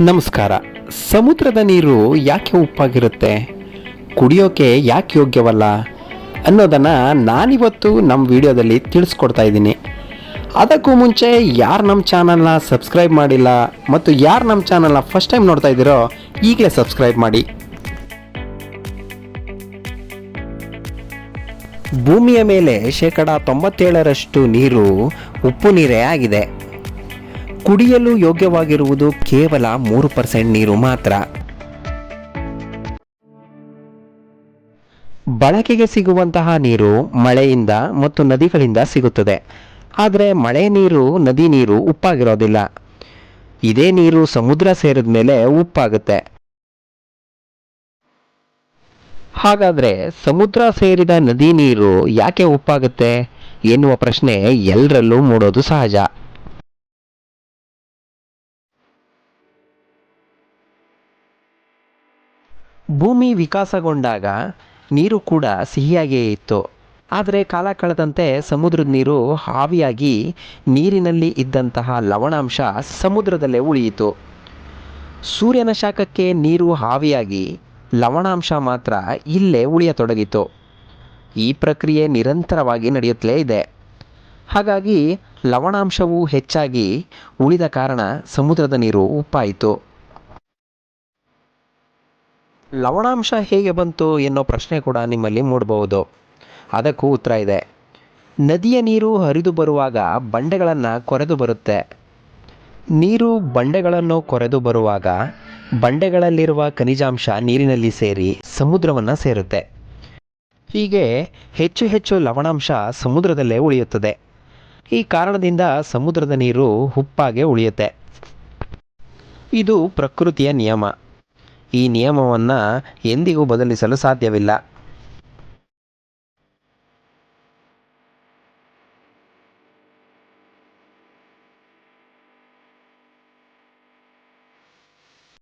ನಮಸ್ಕಾರ. ಸಮುದ್ರದ ನೀರು ಯಾಕೆ ಉಪ್ಪಾಗಿರುತ್ತೆ? ಕುಡಿಯೋಕೆ ಯಾಕೆ ಯೋಗ್ಯವಲ್ಲ? ಅನ್ನೋದನ್ನು ನಾನಿವತ್ತು ನಮ್ಮ ವಿಡಿಯೋದಲ್ಲಿ ತಿಳಿಸ್ಕೊಡ್ತಾ ಇದ್ದೀನಿ. ಅದಕ್ಕೂ ಮುಂಚೆ ಯಾರು ನಮ್ಮ ಚಾನಲ್ನ ಸಬ್ಸ್ಕ್ರೈಬ್ ಮಾಡಿಲ್ಲ ಮತ್ತು ಯಾರು ನಮ್ಮ ಚಾನಲ್ನ ಫಸ್ಟ್ ಟೈಮ್ ನೋಡ್ತಾ ಇದ್ದೀರೋ ಈಗಲೇ ಸಬ್ಸ್ಕ್ರೈಬ್ ಮಾಡಿ. ಭೂಮಿಯ ಮೇಲೆ ಶೇಕಡ ತೊಂಬತ್ತೇಳರಷ್ಟು ನೀರು ಉಪ್ಪು ನೀರೇ ಆಗಿದೆ. ಕುಡಿಯಲು ಯೋಗ್ಯವಾಗಿರುವುದು ಕೇವಲ ಮೂರು ಪರ್ಸೆಂಟ್ ನೀರು ಮಾತ್ರ. ಬಳಕೆಗೆ ಸಿಗುವಂತಹ ನೀರು ಮಳೆಯಿಂದ ಮತ್ತು ನದಿಗಳಿಂದ ಸಿಗುತ್ತದೆ. ಆದರೆ ಮಳೆ ನೀರು, ನದಿ ನೀರು ಉಪ್ಪಾಗಿರೋದಿಲ್ಲ. ಇದೇ ನೀರು ಸಮುದ್ರ ಸೇರಿದ ಮೇಲೆ ಉಪ್ಪಾಗುತ್ತೆ. ಹಾಗಾದರೆ ಸಮುದ್ರ ಸೇರಿದ ನದಿ ನೀರು ಯಾಕೆ ಉಪ್ಪಾಗುತ್ತೆ ಎನ್ನುವ ಪ್ರಶ್ನೆ ಎಲ್ಲರಲ್ಲೂ ಮೂಡೋದು ಸಹಜ. ಭೂಮಿ ವಿಕಾಸಗೊಂಡಾಗ ನೀರು ಕೂಡ ಸಿಹಿಯಾಗಿಯೇ ಇತ್ತು. ಆದರೆ ಕಾಲ ಕಳೆದಂತೆ ಸಮುದ್ರದ ನೀರು ಹಾವಿಯಾಗಿ ನೀರಿನಲ್ಲಿ ಇದ್ದಂತಹ ಲವಣಾಂಶ ಸಮುದ್ರದಲ್ಲೇ ಉಳಿಯಿತು. ಸೂರ್ಯನ ಶಾಖಕ್ಕೆ ನೀರು ಹಾವಿಯಾಗಿ ಲವಣಾಂಶ ಮಾತ್ರ ಇಲ್ಲೇ ಉಳಿಯತೊಡಗಿತು. ಈ ಪ್ರಕ್ರಿಯೆ ನಿರಂತರವಾಗಿ ನಡೆಯುತ್ತಲೇ ಇದೆ. ಹಾಗಾಗಿ ಲವಣಾಂಶವು ಹೆಚ್ಚಾಗಿ ಉಳಿದ ಕಾರಣ ಸಮುದ್ರದ ನೀರು ಉಪ್ಪಾಯಿತು. ಲವಣಾಂಶ ಹೇಗೆ ಬಂತು ಎನ್ನೋ ಪ್ರಶ್ನೆ ಕೂಡ ನಿಮ್ಮಲ್ಲಿ ಮೂಡಬಹುದು. ಅದಕ್ಕೂ ಉತ್ತರ ಇದೆ. ನದಿಯ ನೀರು ಹರಿದು ಬರುವಾಗ ಬಂಡೆಗಳನ್ನು ಕೊರೆದು ಬರುತ್ತೆ. ನೀರು ಬಂಡೆಗಳನ್ನು ಕೊರೆದು ಬರುವಾಗ ಬಂಡೆಗಳಲ್ಲಿರುವ ಖನಿಜಾಂಶ ನೀರಿನಲ್ಲಿ ಸೇರಿ ಸಮುದ್ರವನ್ನು ಸೇರುತ್ತೆ. ಹೀಗೆ ಹೆಚ್ಚು ಹೆಚ್ಚು ಲವಣಾಂಶ ಸಮುದ್ರದಲ್ಲೇ ಉಳಿಯುತ್ತದೆ. ಈ ಕಾರಣದಿಂದ ಸಮುದ್ರದ ನೀರು ಉಪ್ಪಾಗೆ ಉಳಿಯುತ್ತೆ. ಇದು ಪ್ರಕೃತಿಯ ನಿಯಮ. ಈ ನಿಯಮವನ್ನು ಎಂದಿಗೂ ಬದಲಿಸಲು ಸಾಧ್ಯವಿಲ್ಲ.